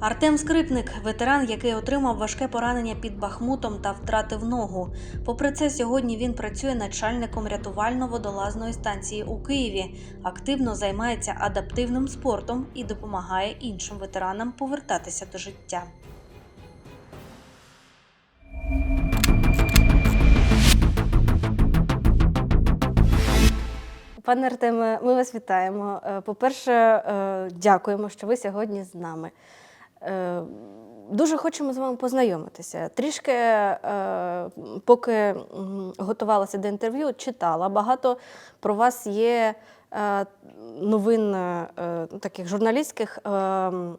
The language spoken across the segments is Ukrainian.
Артем Скрипник, ветеран, який отримав важке поранення під Бахмутом та втратив ногу. Попри це, сьогодні він працює начальником рятувально-водолазної станції у Києві, активно займається адаптивним спортом і допомагає іншим ветеранам повертатися до життя. Пане Артеме, ми вас вітаємо. Е, По-перше, е, дякуємо, що ви сьогодні з нами. Е, Дуже хочемо з вами познайомитися. Трішки, е, поки готувалася до інтерв'ю, читала. Багато про вас є е, новин е, таких журналістських. е, м,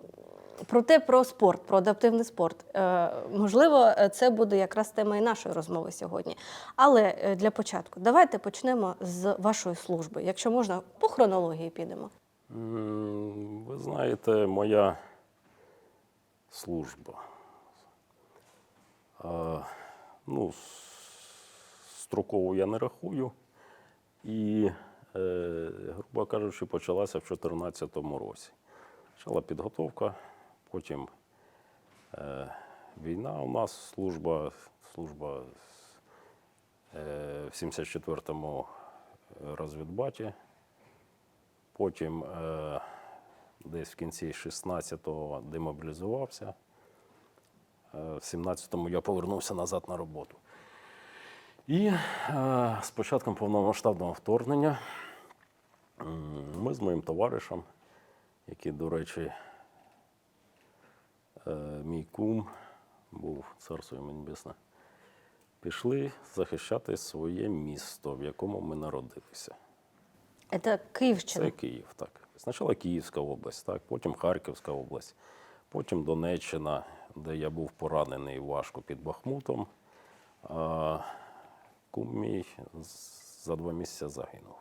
Проте про спорт, про адаптивний спорт. Е, можливо, це буде якраз темою нашої розмови сьогодні. Але е, для початку давайте почнемо з вашої служби. Якщо можна, по хронології підемо. Ви знаєте, моя служба. Ну, строкову я не рахую. І, е, грубо кажучи, почалася в 2014 році. Почала підготовка, потім е, війна у нас, служба, служба е, в 74-му розвідбаті. Потім десь в кінці 16-го демобілізувався. Е, в 17-му я повернувся назад на роботу. І е, з початком повномасштабного вторгнення ми з моїм товаришем, який, до речі, е, мій кум був царство йому небесне, пішли захищати своє місто, в якому ми народилися. Це Київщина. Це Київ, так. Спочатку Київська область, так, потім Харківська область, потім Донеччина, де я був поранений важко під Бахмутом. Кум мій за два місяці загинув.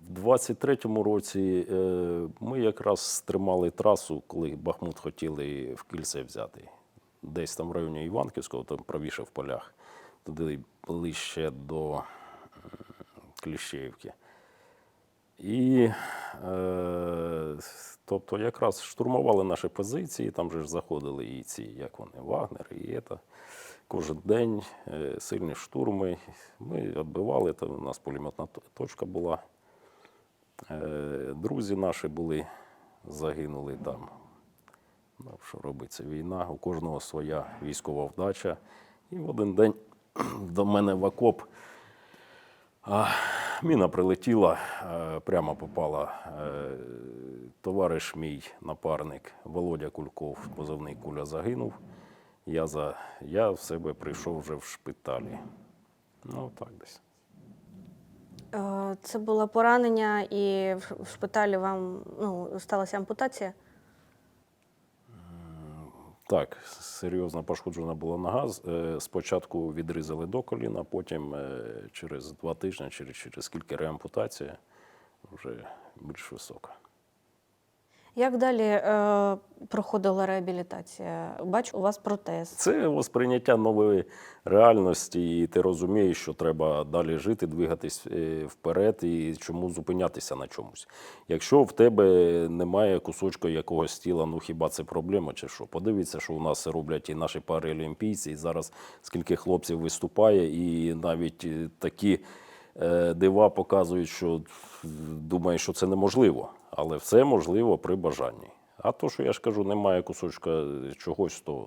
В 23-му році е, ми якраз тримали трасу, коли Бахмут хотіли в кільце взяти. Десь там в районі Іванківського, там правіше в полях, туди ближче до Кліщеївки. І е, тобто якраз штурмували наші позиції, там же ж заходили і ці, як вони, Вагнер, і це. Кожен день е, сильні штурми. Ми відбивали, там у нас пулеметна точка була. Е, друзі наші були, загинули там. Ну, що робиться, війна, у кожного своя військова вдача. І в один день до мене в окоп міна прилетіла, е, прямо попала. Е, Товариш мій напарник Володя Кульков, позивний куля загинув. Я, за, я в себе прийшов вже в шпиталі. Ну, так десь. Е, Це було поранення, і в шпиталі вам ну, сталася ампутація. Так, серйозно пошкоджена була нога. Е, Спочатку відрізали до коліна, потім е, через два тижні, через, через кілька реампутація вже більш висока. Як далі е, проходила реабілітація? Бачу, у вас протез. Це сприйняття нової реальності, і ти розумієш, що треба далі жити, двигатись е, вперед і чому зупинятися на чомусь. Якщо в тебе немає кусочка якогось тіла, ну хіба це проблема чи що? Подивіться, що у нас роблять і наші паралімпійці, і зараз скільки хлопців виступає, і навіть е, такі е, дива показують, що думаєш, що це неможливо. Але все можливо при бажанні. А то, що я ж кажу, немає кусочка чогось, то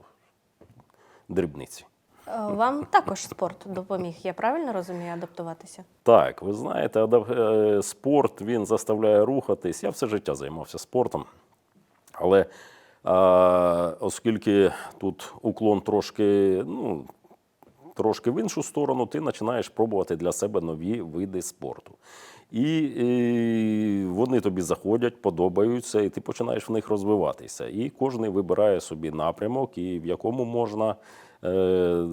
дрібниці. Е, Вам також спорт допоміг, я правильно розумію, адаптуватися? Так, ви знаєте, е, спорт він заставляє рухатись. Я все життя займався спортом. Але а, оскільки тут уклон трошки, ну, трошки в іншу сторону, ти починаєш пробувати для себе нові види спорту. І, і вони тобі заходять, подобаються, і ти починаєш в них розвиватися. І кожен вибирає собі напрямок, і в якому можна е,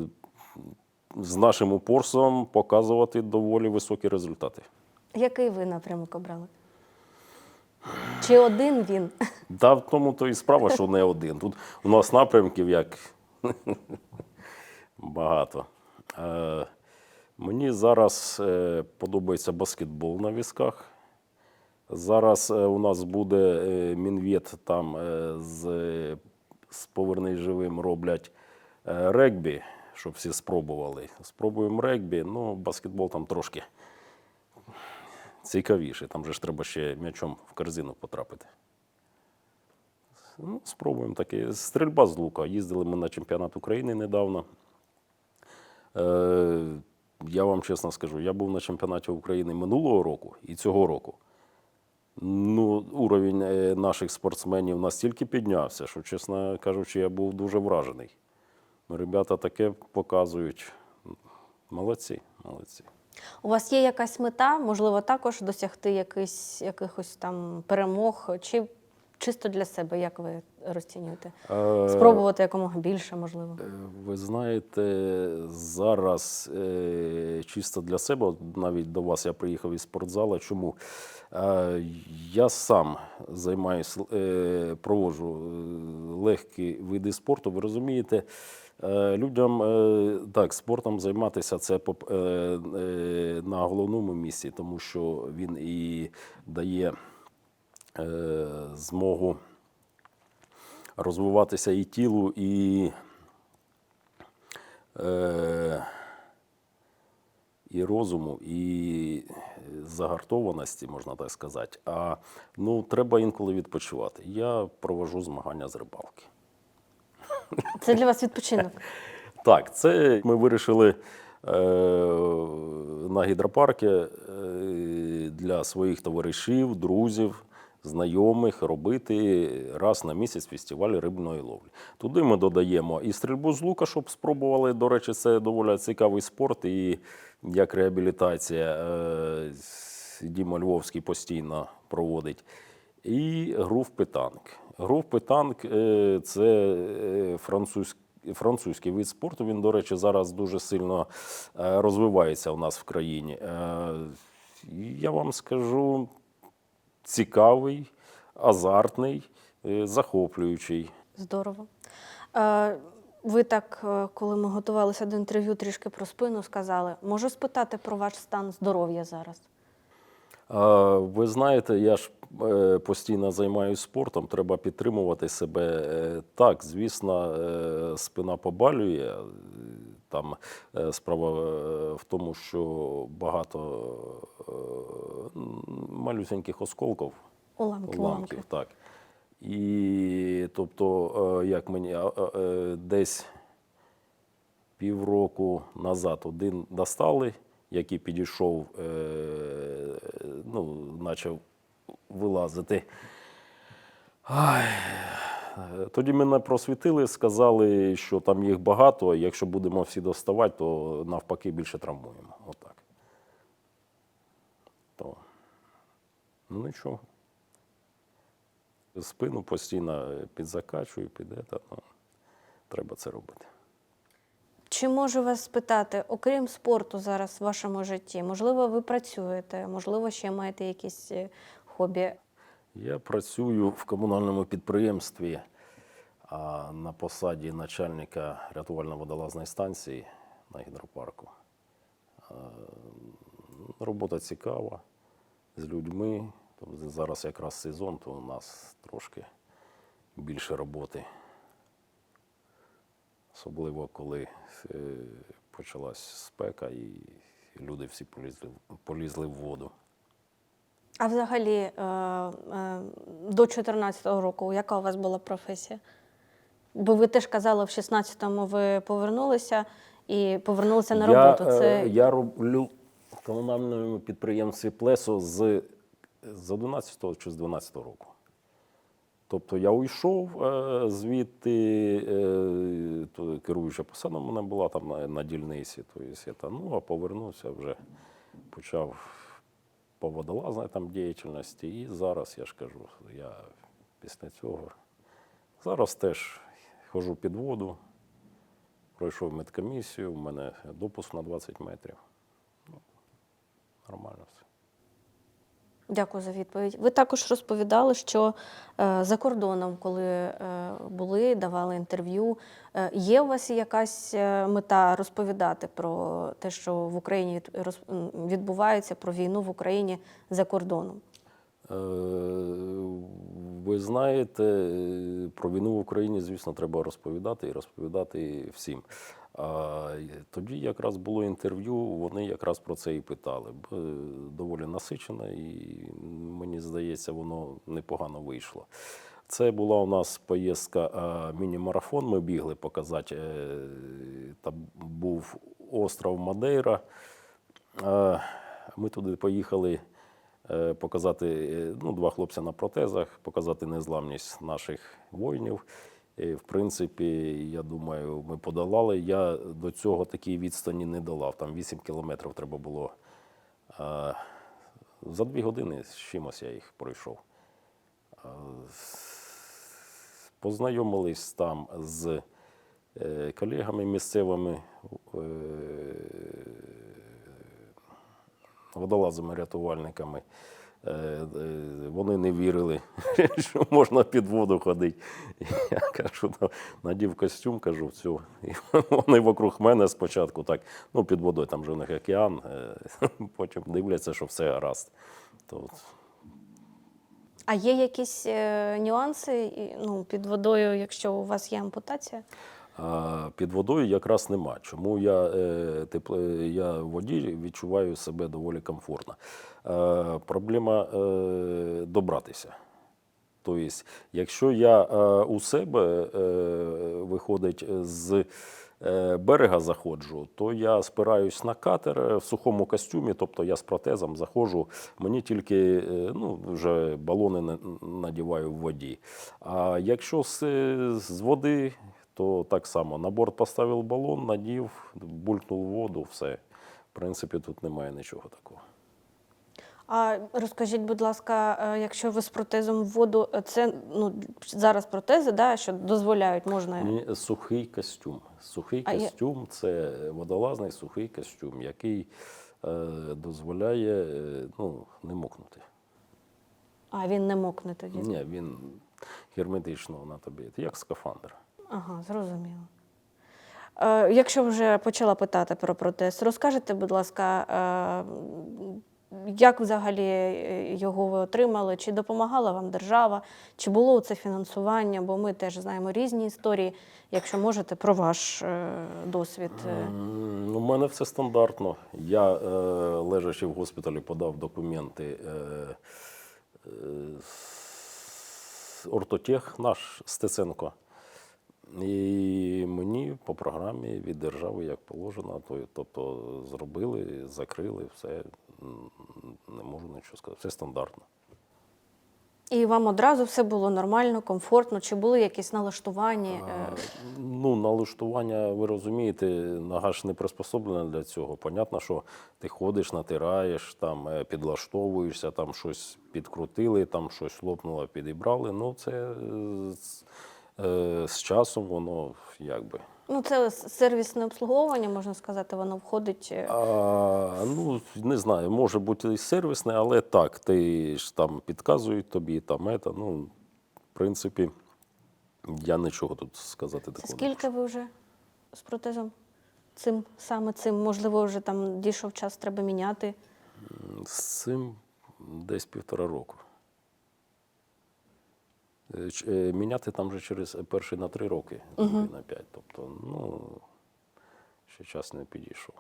з нашим упорством показувати доволі високі результати. Який ви напрямок обрали? Чи один він? Та в тому то і справа, що не один. Тут у нас напрямків як багато. Мені зараз е, подобається баскетбол на візках. Зараз е, у нас буде е, мінвет там з з Повернись живим роблять регбі, щоб всі спробували. Спробуємо регбі, ну, баскетбол там трошки цікавіше. Там же ж треба ще м'ячом в корзину потрапити. Ну, спробуємо таке. Стрільба з лука. Їздили ми на чемпіонат України недавно. Я вам чесно скажу, я був на чемпіонаті України минулого року і цього року. Ну, уровень е, наших спортсменів настільки піднявся, що, чесно кажучи, я був дуже вражений. Ну, Ребята таке показують. Молодці, молодці. У вас є якась мета, можливо, також досягти якихось, якихось там перемог, чи чисто для себе, як ви розцінюєте? Е, Спробувати якомога більше, можливо. Е, Ви знаєте, зараз е, чисто для себе, навіть до вас я приїхав із спортзала. Чому? Я сам займаюся, проводжу е, легкі види спорту. Ви розумієте, людям так, спортом займатися це на головному місці, тому що він і дає змогу розвиватися і тілу, і, е, і розуму, і загартованості, можна так сказати. А ну, треба інколи відпочивати. Я провожу змагання з рибалки. Це для вас відпочинок. Так, це ми вирішили е, на гідропаркі е, для своїх товаришів, друзів, знайомих робити раз на місяць фестиваль рибної ловлі. Туди ми додаємо і стрільбу з лука, щоб спробували. До речі, це доволі цікавий спорт і як реабілітація. Е, Діма Львовський постійно проводить. І гру в питанк. Гру в питанк е, це е, французький. Французький вид спорту, він, до речі, зараз дуже сильно розвивається у нас в країні. Я вам скажу, цікавий, азартний, е, захоплюючий. Здорово. Е, ви так, е, коли ми готувалися до інтерв'ю, трішки про спину сказали. Можу спитати про ваш стан здоров'я зараз? Ви знаєте, я ж постійно займаюся спортом, треба підтримувати себе. Так, звісно, спина побалює. Там е, справа е, в тому, що багато е, малюсеньких осколків Уламки, уламки. уламків, так. І тобто, як мені десь півроку назад один достали, який підійшов, ну, почав вилазити. Ай. Е, Тоді мене просвітили, сказали, що там їх багато, і якщо будемо всі доставати, то навпаки більше травмуємо. Отак. То, ну нічого. Спину постійно підзакачую, піде, та, ну, треба це робити. Чи можу вас спитати, окрім спорту зараз в вашому житті, можливо, ви працюєте, можливо, ще маєте якісь е, хобі? Я працюю в комунальному підприємстві на посаді начальника рятувально-водолазної станції на гідропарку. Робота цікава з людьми. Тобто зараз якраз сезон, то у нас трошки більше роботи. Особливо коли е, почалась спека і люди всі полізли, полізли в воду. А взагалі, е, е, до 14-го року, яка у вас була професія? Бо ви теж казали, в 16-му ви повернулися і повернулися на роботу. Я, Це е, я роблю в комунальному підприємстві Плесо з, з 11 чи з 12 року. Тобто я уйшов звідти, керуюча посада мене була там на, на дільниці, то є, я там, ну, а повернувся вже, почав по водолазній там діяльності. І зараз я ж кажу, я після цього зараз теж ходжу під воду, пройшов медкомісію, в мене допуск на 20 метрів. Ну, нормально все. Дякую за відповідь. Ви також розповідали, що е, за кордоном, коли е, були, давали інтерв'ю, е, є у вас якась мета розповідати про те, що в Україні від- відбувається, про війну в Україні за кордоном? Ви знаєте, про війну в Україні, звісно, треба розповідати і розповідати всім. Тоді якраз було інтерв'ю, вони якраз про це і питали. Доволі насичено, і мені здається, воно непогано вийшло. Це була у нас поїздка міні-марафон. Ми бігли показати. е, Там був остров Мадейра. Ми туди поїхали е, показати е, ну, два хлопця на протезах, показати незламність наших воїнів. В принципі, я думаю, ми подолали. Я до цього такій відстані не долав. Там 8 кілометрів треба було. За дві години з чимось я їх пройшов. Познайомились там з е, колегами місцевими. е, водолазами-рятувальниками. Е, е, Вони не вірили, що можна під воду ходити. Я кажу, «Ну, надів костюм, кажу, все. І вони вокруг мене спочатку так, ну під водою, там же у них океан, е, потім дивляться, що все гаразд. То, А є якісь нюанси ну, під водою, якщо у вас є ампутація? Під водою якраз нема. Чому я, е, я в воді відчуваю себе доволі комфортно. Е, проблема е, добратися. Тобто, якщо я у себе виходить з берега заходжу, то я спираюсь на катер в сухому костюмі, тобто я з протезом заходжу, мені тільки ну, вже балони надіваю в воді. А якщо з води, то так само на борт поставив балон, надів, булькнув воду, все. В принципі, тут немає нічого такого. А розкажіть, будь ласка, е, якщо ви з протезом в воду, е, це ну, зараз протези, да, що дозволяють, можна. Ні, сухий костюм. Сухий А я- костюм це водолазний сухий костюм, який е, дозволяє е, ну, не мокнути. А він не мокне тоді. Ні, він герметично на тобі, як скафандр. Ага, зрозуміло. Е, якщо вже почала питати про протез, розкажете, будь ласка, е, як взагалі е, його ви отримали? Чи допомагала вам держава, чи було це фінансування? Бо ми теж знаємо різні історії. Якщо можете, про ваш досвід. У мене все стандартно. Я, лежачи в госпіталі, подав документи. Е, ортотех наш Стеценко. І мені по програмі від держави як положено, то- тобто зробили, закрили, все. Не можу нічого сказати. Все стандартно. І вам одразу все було нормально, комфортно? Чи були якісь налаштування? е? Ну, налаштування, ви розумієте, нога ж не приспособлена для цього. Понятно, що ти ходиш, натираєш, там е, підлаштовуєшся, там щось підкрутили, там щось лопнуло, підібрали. Ну, це е, з, часом воно якби. Ну, це сервісне обслуговування, можна сказати, воно входить. е, А, ну, не знаю, може бути і сервісне, але так, ти ж там підказують тобі, там ета, ну, в принципі, я нічого тут сказати такого. не скільки ви вже з протезом? Цим саме цим, можливо, вже там дійшов час, треба міняти. З цим десь півтора року. Е, е, Міняти там вже через перший на три роки, другий на п'ять. Тобто, ну, ще час не підійшов.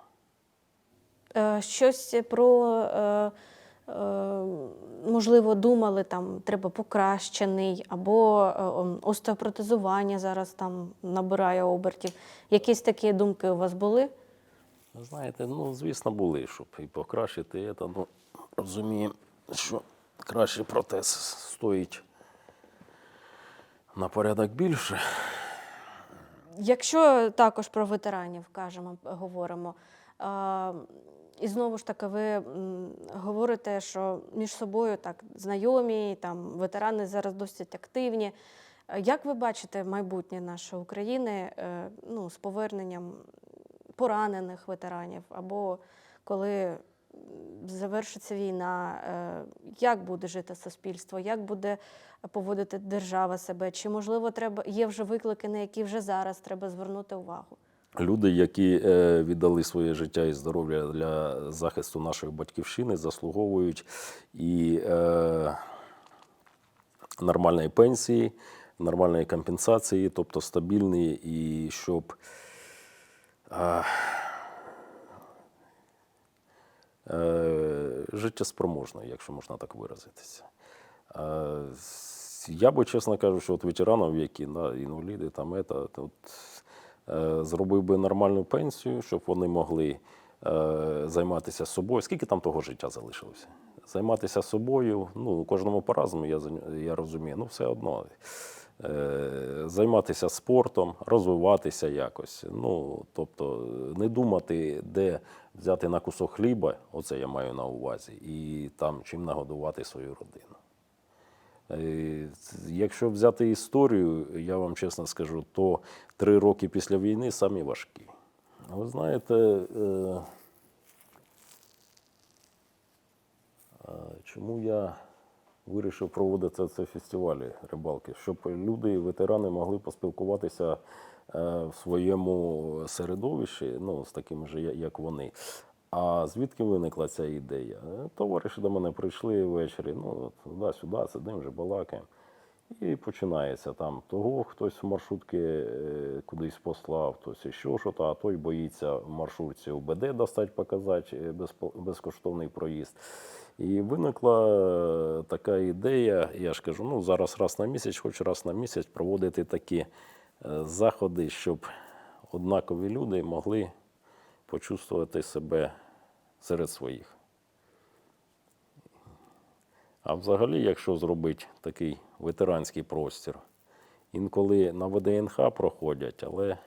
Е, Щось про, е, е, можливо, думали, там треба покращений, або е, остеопротезування зараз там набирає обертів. Якісь такі думки у вас були? Знаєте, ну, звісно, були, щоб і покращити це, ну, розуміємо, що кращий протез стоїть на порядок більше. Якщо також про ветеранів кажемо, говоримо. А, і знову ж таки, ви говорите, що між собою так знайомі, там ветерани зараз досить активні. Як ви бачите майбутнє нашої України е, ну, з поверненням поранених ветеранів, або коли завершиться війна, е, як буде жити суспільство, як буде поводити держава себе? Чи можливо треба є вже виклики, на які вже зараз треба звернути увагу? Люди, які е, віддали своє життя і здоров'я для захисту нашої батьківщини, заслуговують і е, нормальної пенсії, нормальної компенсації, тобто стабільний, і щоб а, е, життєспроможний, якщо можна так виразитися. Я би, чесно кажучи, от ветеранів, які да, інваліди, там, это, от, е, зробив би нормальну пенсію, щоб вони могли е, займатися собою. Скільки там того життя залишилося? Займатися собою, ну, кожному по-разному, я, я розумію, ну все одно. Е, займатися спортом, розвиватися якось. Ну, тобто, не думати, де взяти на кусок хліба, оце я маю на увазі, і там чим нагодувати свою родину. Е, Якщо взяти історію, я вам чесно скажу, то три роки після війни самі важкі. Ви знаєте, е, чому я вирішив проводити це фестивалі рибалки? Щоб люди, ветерани, могли поспілкуватися е, в своєму середовищі, ну, з такими ж, як вони. А звідки виникла ця ідея? Е, Товариші до мене прийшли ввечері, ну, туди-сюди, сидимо вже балакаємо. І починається там того, хтось в маршрутки е, кудись послав, хтось іще що-то, а той боїться в маршрутці УБД достать, показати е, безкоштовний проїзд. І виникла така ідея, я ж кажу, ну зараз раз на місяць, хоч раз на місяць проводити такі заходи, щоб однакові люди могли почувствувати себе серед своїх. А взагалі, якщо зробити такий ветеранський простір, інколи на ВДНХ проходять, але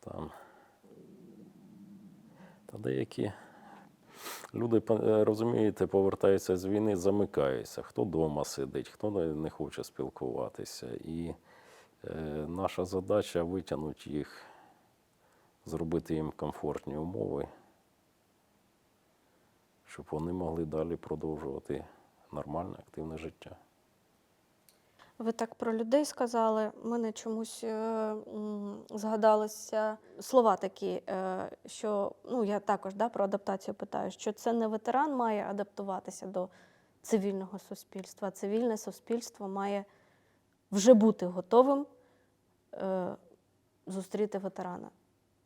там та деякі люди, е, розумієте, повертаються з війни, замикаються. Хто вдома сидить, хто не, хоче спілкуватися. І е, наша задача витягнути їх, зробити їм комфортні умови щоб вони могли далі продовжувати нормальне, активне життя. Ви так про людей сказали. Мене чомусь е, згадалися слова такі, е, що ну я також да, про адаптацію питаю, що це не ветеран має адаптуватися до цивільного суспільства, цивільне суспільство має вже бути готовим е, зустріти ветерана.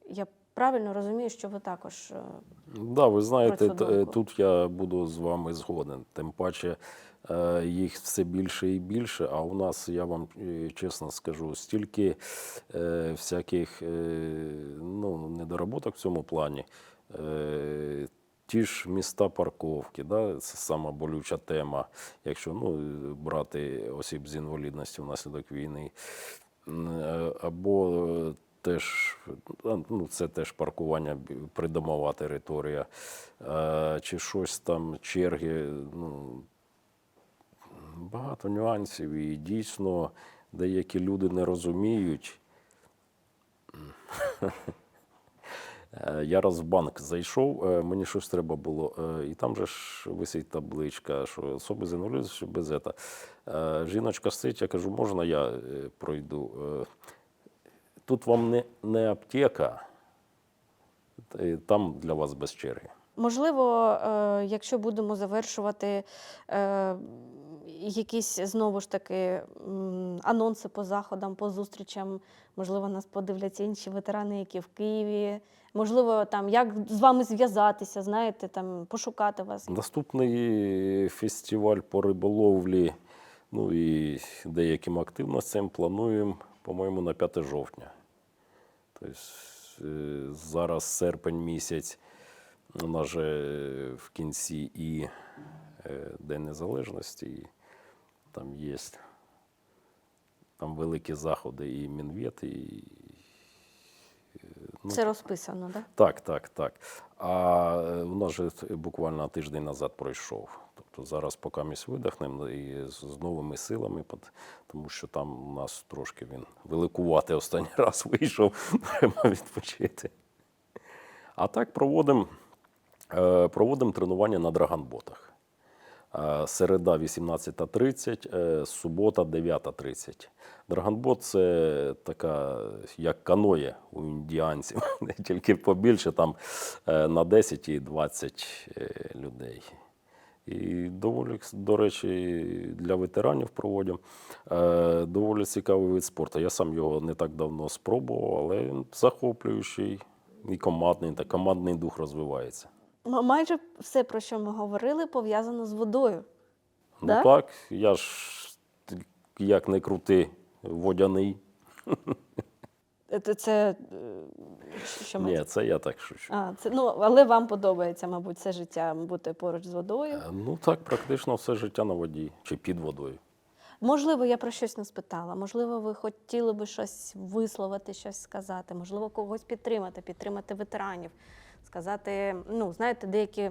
Я правильно розумію, що ви також е, Да, ви знаєте, е, тут я буду з вами згоден. Тим паче е, їх все більше і більше. А у нас, я вам чесно скажу, стільки всяких ну, недоработок в цьому плані. Ті ж міста парковки, да, це сама болюча тема, якщо ну, брати осіб з інвалідністю внаслідок війни. Або теж ну, це теж паркування, придомова територія, е, чи щось там, черги. Ну, багато нюансів, і дійсно деякі люди не розуміють. Е, Я раз в банк зайшов, е, мені щось треба було, і там же ж висить табличка, що особи з інвалідністю без ета. Жіночка стоїть, я кажу, можна я пройду? Тут вам не, не аптека, там для вас без черги. Можливо, е, якщо будемо завершувати е, якісь знову ж таки анонси по заходам, по зустрічам, можливо, нас подивляться інші ветерани, які в Києві. Можливо, там як з вами зв'язатися, знаєте, там пошукати вас. Наступний фестиваль по риболовлі, ну і деяким активностям плануємо, по-моєму, на 5 жовтня. Тобто е, зараз серпень місяць, у нас же в кінці і е, День Незалежності, і там є там великі заходи і Мінвет, і ну, Це розписано, так? так, так, так. А е, у нас же буквально тиждень назад пройшов. Тобто зараз поки ми видихнемо і з, новими силами, тому що там у нас трошки він великувати останній раз вийшов, треба відпочити. А так проводимо проводим тренування на драгонботах. Е, Середа 18.30, е, субота 9.30. Драгонбот це така, як каноє у індіанців, тільки побільше, там е, на 10 і 20 е, людей. І доволі, до речі, для ветеранів проводимо. Доволі цікавий вид спорту. Я сам його не так давно спробував, але він захоплюючий і командний, та командний дух розвивається. Майже все, про що ми говорили, пов'язано з водою. Ну Да? так, я ж як не крути, водяний. Це, це е, що Ні, це я так шучу. А, це, ну, але вам подобається, мабуть, це життя бути поруч з водою. Е, Ну так, практично все життя на воді чи під водою. Можливо, я про щось не спитала. Можливо, ви хотіли би щось висловити, щось сказати, можливо, когось підтримати, підтримати ветеранів, сказати, ну, знаєте, деякі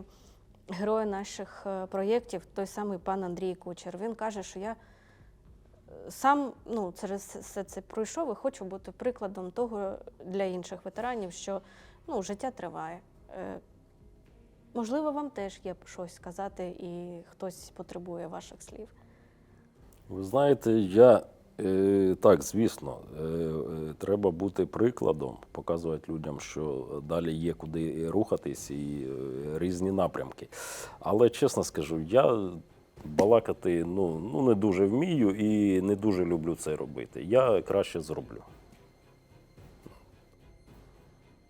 герої наших е, проєктів, той самий пан Андрій Кучер, він каже, що я е, сам ну, через все це пройшов і хочу бути прикладом того для інших ветеранів, що ну, життя триває. Е, Можливо, вам теж є щось сказати, і хтось потребує ваших слів. Ви знаєте, я так, звісно, е, е, треба бути прикладом, показувати людям, що далі є куди рухатись і е, різні напрямки. Але чесно скажу, я балакати ну, ну, не дуже вмію і не дуже люблю це робити. Я краще зроблю.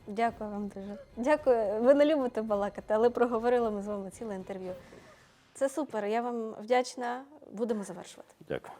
Дякую вам дуже. Дякую. Ви не любите балакати, але проговорили ми з вами ціле інтерв'ю. Це супер. Я вам вдячна. Будемо завершувати. Дякую.